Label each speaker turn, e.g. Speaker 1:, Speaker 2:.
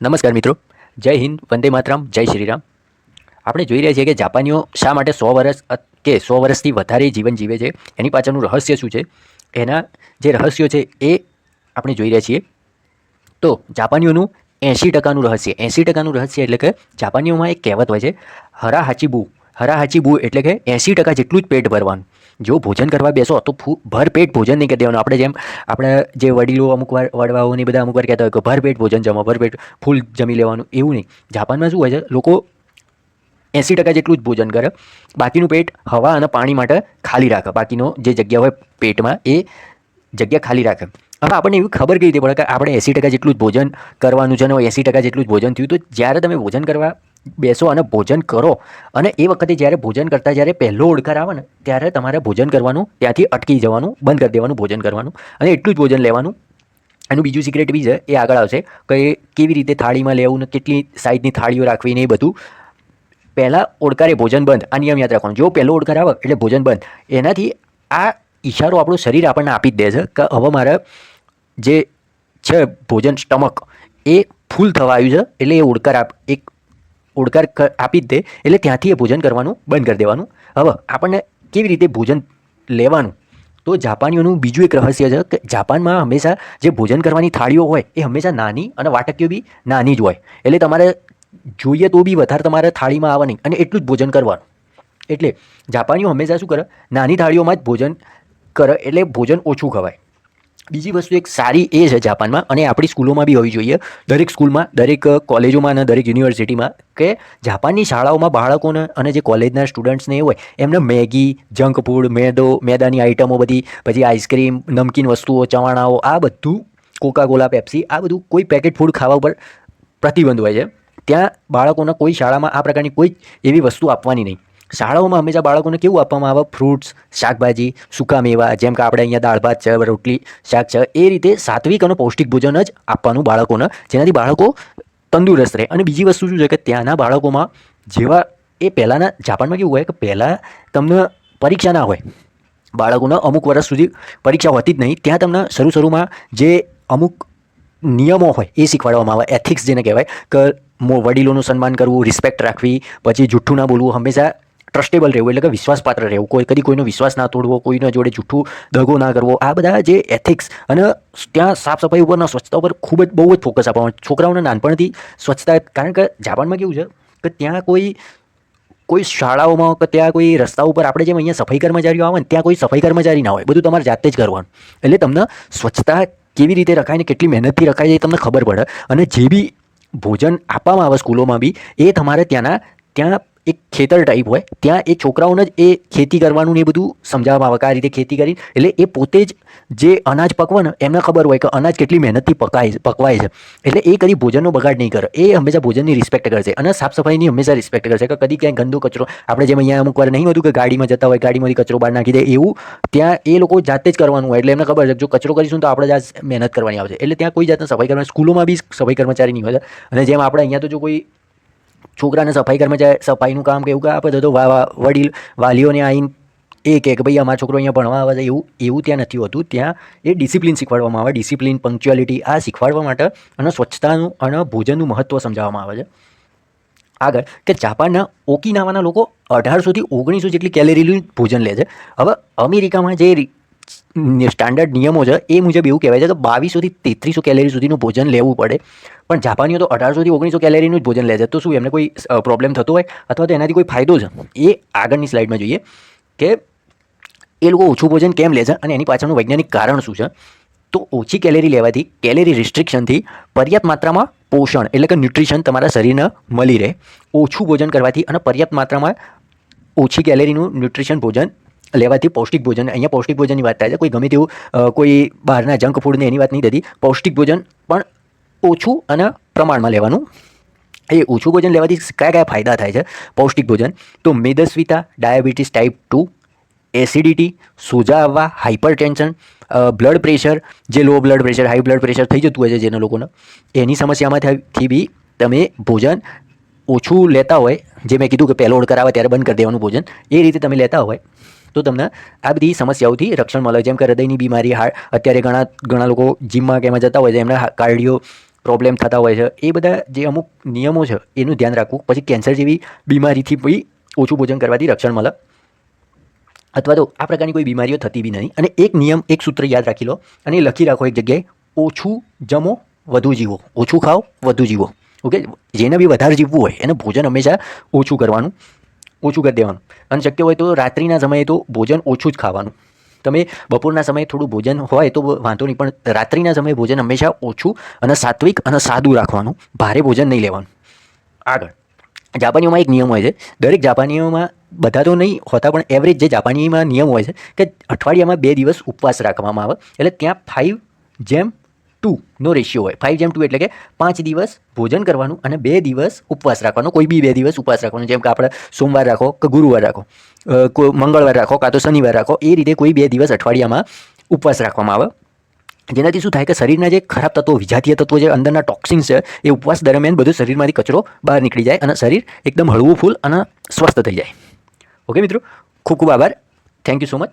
Speaker 1: નમસ્કાર મિત્રો. જય હિન્દ, વંદે માતરમ, જય શ્રીરામ. આપણે જોઈ રહ્યા છીએ કે જાપાનીઓ શા માટે સો વર્ષ કે સો વર્ષથી વધારે જીવન જીવે છે, એની પાછળનું રહસ્ય શું છે? એના જે રહસ્યો છે એ આપણે જોઈ રહ્યા છીએ. તો જાપાનીઓનું એંશી ટકાનું રહસ્ય. એંશી ટકાનું રહસ્ય એટલે કે જાપાનીઓમાં એક કહેવત હોય છે હરા હાચીબુ હરા હાચીબુ એટલે કે એંશી ટકા જેટલું જ પેટ ભરવાનું. જો ભોજન કરવા બેસો તો ફૂ ભર પેટ ભોજન નહીં કરી દેવાનું આપણે જેમ, આપણે જે વડીલો અમુક વાર, વડવાઓની બધા અમુક વાર કહેતા હોય કે ભરપેટ ભોજન જમો, ભર પેટ ફૂલ જમી લેવાનું, એવું નહીં. જાપાનમાં શું હોય છે, લોકો એંસી ટકા જેટલું જ ભોજન કરે. બાકીનું પેટ હવા અને પાણી માટે ખાલી રાખે. બાકીનો જે જગ્યા હોય પેટમાં એ જગ્યા ખાલી રાખે. હવે આપણને એવી ખબર કઈ રીતે પડે કે આપણે એંસી ટકા જેટલું જ ભોજન કરવાનું છે ને એંસી ટકા જેટલું જ ભોજન થયું? તો જ્યારે તમે ભોજન કરવા બેસો અને ભોજન કરો. અને એ વખતે જ્યારે ભોજન કરતા જ્યારે પહેલો ઓડકાર આવે ને, ત્યારે તમારે ભોજન કરવાનું, ત્યાંથી અટકી જવાનું, બંધ કરી દેવાનું, ભોજન કરવાનું અને એટલું જ ભોજન લેવાનું. એનું બીજું સિક્રેટ બી છે, એ આગળ આવશે કે કેવી રીતે થાળીમાં લેવું ને કેટલી સાઈઝની થાળીઓ રાખવી ને એ બધું. પહેલાં ઓડકારે ભોજન બંધ, આ નિયમ યાદ રાખવાનો. જો પહેલો ઓડકાર આવે એટલે ભોજન બંધ. એનાથી આ ઈશારો આપણું શરીર આપણને આપી જ દે છે કે હવે મારે જે છે ભોજન સ્ટમક, એ ફૂલ થવા આવ્યું છે. એટલે એ ઓડકાર આપ એક ઓડકાર આપી જ દે, એટલે ત્યાંથી એ ભોજન કરવાનું બંધ કરી દેવાનું. હવે, આપણને કેવી રીતે ભોજન લેવાનું? તો જાપાનીઓનું બીજું એક રહસ્ય છે કે જાપાનમાં હંમેશા જે ભોજન કરવાની થાળીઓ હોય, એ હંમેશા નાની અને વાટકીઓ બી નાની જ હોય. એટલે તમારે જોઈએ તો બી વધારે તમારે થાળીમાં આવવાની અને એટલું જ ભોજન કરવાનું. એટલે જાપાનીઓ હંમેશા શું કરે? નાની થાળીઓમાં જ ભોજન કરે, એટલે ભોજન ઓછું ખવાય. બીજી વસ્તુ એક સારી એ છે જાપાનમાં, અને આપણી સ્કૂલોમાં બી હોવી જોઈએ. દરેક સ્કૂલમાં, દરેક કોલેજોમાં અને દરેક યુનિવર્સિટીમાં કે જાપાનની શાળાઓમાં બાળકોને અને જે કોલેજના સ્ટુડન્ટ્સને એ હોય, એમને મેગી, જંક ફૂડ, મેદો, મેદાની આઇટમો બધી, પછી આઈસ્ક્રીમ, નમકીન વસ્તુઓ, ચવાણાઓ, આ બધું, કોકાકોલા, પેપ્સી, આ બધું કોઈ પેકેટ ફૂડ ખાવા ઉપર પ્રતિબંધ હોય છે. ત્યાં બાળકોને કોઈ શાળામાં આ પ્રકારની કોઈ એવી વસ્તુ આપવાની નહીં. શાળાઓમાં હંમેશા બાળકોને કેવું આપવામાં આવે? ફ્રૂટ્સ શાકભાજી, સૂકા મેવા, જેમ કે આપણે અહીંયા દાળ, ભાત છે રોટલી, શાક છે એ રીતે સાત્વિક અને પૌષ્ટિક ભોજન જ આપવાનું બાળકોને. જેનાથી બાળકો તંદુરસ્ત રહે. અને બીજી વસ્તુ શું છે કે ત્યાંના બાળકોમાં જેવા, એ પહેલાંના જાપાનમાં કેવું હોય કે પહેલાં તમને પરીક્ષા ના હોય, બાળકોને અમુક વર્ષ સુધી પરીક્ષા હોતી જ નહીં. ત્યાં તમને શરૂ શરૂમાં જે અમુક નિયમો હોય, એ શીખવાડવામાં આવે. એથિક્સ જેને કહેવાય, કે મો, વડીલોનું સન્માન કરવું રિસ્પેક્ટ રાખવી, પછી જૂઠ્ઠું ના બોલવું, હંમેશા ટ્રસ્ટેબલ રહેવું એટલે કે વિશ્વાસપાત્ર રહેવું. કોઈ કદી કોઈનો વિશ્વાસ ના તોડવો, કોઈના જોડે જૂઠું દગો ના કરવો. આ બધા જે એથિક્સ અને ત્યાં સાફ સફાઈ ઉપરના સ્વચ્છતા ઉપર ખૂબ જ બહુ જ ફોકસ આપવામાં આવે. છોકરાઓને નાનપણથી સ્વચ્છતા કારણ કે જાપાનમાં કેવું છે કે ત્યાં કોઈ કોઈ શાળાઓમાં કે ત્યાં કોઈ રસ્તા ઉપર આપણે જેમ અહીંયા સફાઈ કર્મચારીઓ આવે ને, ત્યાં કોઈ સફાઈ કર્મચારી ના હોય. બધું તમારે જાતે જ કરવાનું. એટલે તમને સ્વચ્છતા કેવી રીતે રખાય ને કેટલી મહેનતથી રખાય એ તમને ખબર પડે. અને જે બી ભોજન આપવામાં આવે સ્કૂલોમાં બી, એ તમારે ત્યાંના, ત્યાં એક ખેતર ટાઈપ હોય, ત્યાં એ છોકરાઓને જ એ ખેતી કરવાનું ને એ બધું સમજાવવામાં આવે કે આ રીતે ખેતી કરી એટલે એ પોતે જ જે અનાજ પકવે એમને ખબર હોય કે અનાજ કેટલી મહેનતથી પકાય પકવાય છે. એટલે એ કદી ભોજનનો બગાડ નહીં કરે. એ હંમેશા ભોજનની રિસ્પેક્ટ કરશે અને સાફ સફાઈની હંમેશા રિસ્પેક્ટ કરશે કે કદી ક્યાંય ગંદો કચરો, આપણે જેમ અહીંયા અમુક વાર નહીં હોતું કે ગાડીમાં જતા હોય, ગાડીમાંથી કચરો બહાર નાખી દે એવું, ત્યાં એ લોકો જાતે જ કરવાનું હોય. એટલે એમને ખબર છે જો કચરો કરીશું તો આપણે જ મહેનત કરવાની આવશે. એટલે ત્યાં કોઈ જાતના સફાઈ કરવાની સ્કૂલોમાં બી સફાઈ કર્મચારી નહીં હોય. અને જેમ આપણે અહીંયા તો જો કોઈ છોકરાને સફાઈ કર્મચારી સફાઈનું કામ કે એવું કામ આપે તો વડીલ, વાલીઓને આવીને એ કે ભાઈ, અમારો છોકરો અહીંયા ભણવા આવે છે. એવું એવું ત્યાં નથી હોતું. ત્યાં એ ડિસિપ્લિન શીખવાડવામાં આવે. ડિસિપ્લિન પંક્ચ્યુઆલિટી આ શીખવાડવા માટે અને સ્વચ્છતાનું અને ભોજનનું મહત્ત્વ સમજાવવામાં આવે છે. આગળ, કે જાપાનના ઓકિનાવાના લોકો અઢારસોથી ઓગણીસો જેટલી કેલેરીનું ભોજન લે છે. હવે અમેરિકામાં જે સ્ટાન્ડર્ડ નિયમો છે, એ મુજબ એવું કહેવાય છે કે બાવીસોથી તેત્રીસો કેલેરી સુધીનું ભોજન લેવું પડે. પણ જાપાનીઓ તો અઢારસોથી ઓગણીસો કેલેરીનું જ ભોજન લે છે. તો શું એમને કોઈ પ્રોબ્લેમ થતો હોય? અથવા તો એનાથી કોઈ ફાયદો છે? એ આગળની સ્લાઇડમાં જોઈએ કે એ લોકો ઓછું ભોજન કેમ લે છે અને એની પાછળનું વૈજ્ઞાનિક કારણ શું છે? તો ઓછી કેલેરી લેવાથી કેલેરી રિસ્ટ્રિક્શનથી પર્યાપ્ત માત્રામાં પોષણ, એટલે કે ન્યુટ્રિશન તમારા શરીરને મળી રહે. ઓછું ભોજન કરવાથી અને પર્યાપ્ત માત્રામાં ઓછી કેલેરીનું ન્યુટ્રિશન ભોજન લેવાથી પૌષ્ટિક ભોજન. અહીંયા પૌષ્ટિક ભોજનની વાત થાય છે. કોઈ ગમે તેવું કોઈ બહારના જંક ફૂડને એની વાત નહીં થતી. પૌષ્ટિક ભોજન પણ ઓછું અને પ્રમાણમાં લેવાનું. એ ઓછું ભોજન લેવાથી કયા કયા ફાયદા થાય છે? પૌષ્ટિક ભોજન. તો મેદસ્વિતા, ડાયાબિટીસ ટાઈપ ટુ એસિડિટી સોજા આવવા હાઇપર ટેન્શન બ્લડ પ્રેશર જે low blood pressure high blood pressure થઈ જતું હોય છે જેના લોકોને, એની સમસ્યામાંથી બી તમે ભોજન ઓછું લેતા હોય, જે મેં કીધું કે પહેલો ઓડ કરાવે ત્યારે બંધ કરી દેવાનું ભોજન, એ રીતે તમે લેતા હોય તો તમને આ બધી સમસ્યાઓથી રક્ષણ મળે. જેમ કે હૃદયની બીમારી હાર્ટ અત્યારે ઘણા ઘણા લોકો જીમમાં કે એમાં જતા હોય છે, એમને કાર્ડિયો પ્રોબ્લેમ થતા હોય છે. એ બધા જે અમુક નિયમો છે, એનું ધ્યાન રાખવું. પછી કેન્સર જેવી બીમારીથી બી ઓછું ભોજન કરવાથી રક્ષણ મળે. અથવા તો આ પ્રકારની કોઈ બીમારીઓ થતી બી નહીં. અને એક નિયમ, એક સૂત્ર યાદ રાખી લો. અને લખી રાખો એક જગ્યાએ, ઓછું જમો, વધુ જીવો. ઓછું ખાઓ, વધુ જીવો. ઓકે? જેને બી વધારે જીવવું હોય, એને ભોજન હંમેશા ઓછું કરવાનું. ઓછું કરી દેવાનું. અને શક્ય હોય તો રાત્રિના સમયે તો ભોજન ઓછું જ ખાવાનું. તમે બપોરના સમયે થોડું ભોજન હોય તો વાંધો નહીં પણ રાત્રિના સમયે ભોજન હંમેશા ઓછું અને સાત્વિક અને સાદું રાખવાનું. ભારે ભોજન નહીં લેવાનું. આગળ. જાપાનીઓમાં એક નિયમ હોય છે. દરેક જાપાનીઓમાં બધા તો નહીં હોતા પણ એવરેજ જે જાપાનીમાં નિયમ હોય છે કે અઠવાડિયામાં બે દિવસ ઉપવાસ રાખવામાં આવે. એટલે ત્યાં ફાઇવ જેમ ટુનો રેશિયો હોય. ફાઇવ જેમ ટુ એટલે કે પાંચ દિવસ ભોજન કરવાનું અને બે દિવસ ઉપવાસ રાખવાનો. કોઈ બી બે દિવસ ઉપવાસ રાખવાનો. જેમ કે આપણે સોમવાર રાખો કે ગુરુવાર રાખો મંગળવાર રાખો કાં તો શનિવાર રાખો, એ રીતે કોઈ બે દિવસ અઠવાડિયામાં ઉપવાસ રાખવામાં આવે. જેનાથી શું થાય કે શરીરના જે ખરાબ તત્વો, વિજાતીય તત્વો જે અંદરના ટોક્સિન્સ છે, એ ઉપવાસ દરમિયાન બધું શરીરમાંથી કચરો બહાર નીકળી જાય અને શરીર એકદમ હળવું, ફૂલ અને સ્વસ્થ થઈ જાય. ઓકે મિત્રો? ખૂબ ખૂબ આભાર. Thank you so much